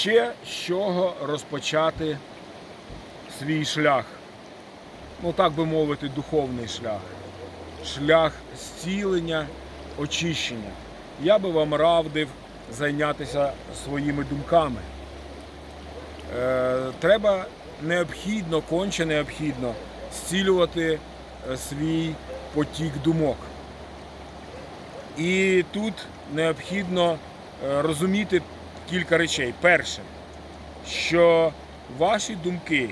Ще з чого розпочати свій шлях. Ну, так би мовити, духовний шлях. Шлях зцілення, очищення. Я би вам радив зайнятися своїми думками. Е, треба необхідно, конче необхідно зцілювати е, свій потік думок. І тут необхідно е, розуміти кілька речей. Перше, що ваші думки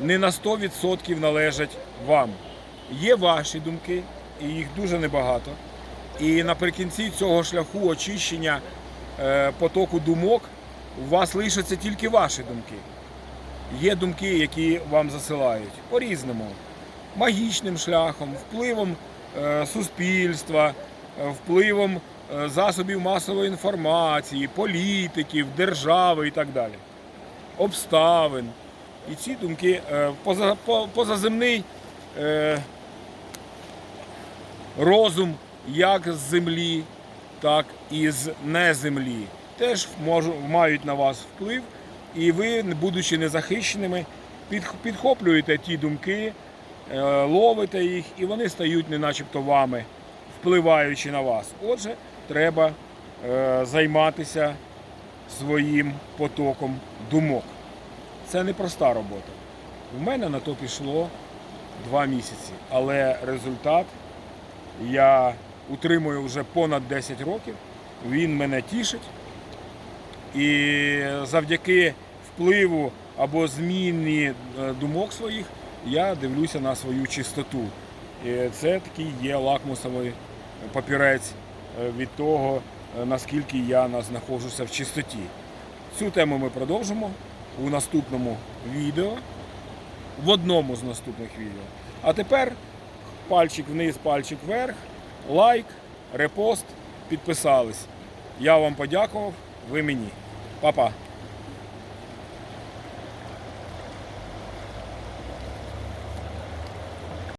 не на 100% належать вам. Є ваші думки, і їх дуже небагато. І наприкінці цього шляху очищення е, потоку думок у вас лишаться тільки ваші думки. Є думки, які вам засилають по-різному. Магічним шляхом, впливом е, суспільства, впливом е, засобів масової інформації, політиків, держави і так далі. Обставин. І ці думки е, поза, позаземний е, розум як з землі, так і з неземлі теж мають на вас вплив, і ви, будучи незахищеними, підхоплюєте ті думки, ловите їх, і вони стають не начебто вами, впливаючи на вас. Отже, треба е, займатися своїм потоком думок. Це непроста робота. У мене на то пішло два місяці, але результат я утримую вже понад 10 років. Він мене тішить. І завдяки впливу або зміні е, думок своїх я дивлюся на свою чистоту. І це такий є лакмусовий папірець е, від того, е, наскільки я знаходжуся в чистоті. Цю тему ми продовжимо у наступному відео, в одному з наступних відео. А тепер пальчик вниз, пальчик вверх, лайк, репост, підписались. Я вам подякував, ви мені. Па-па.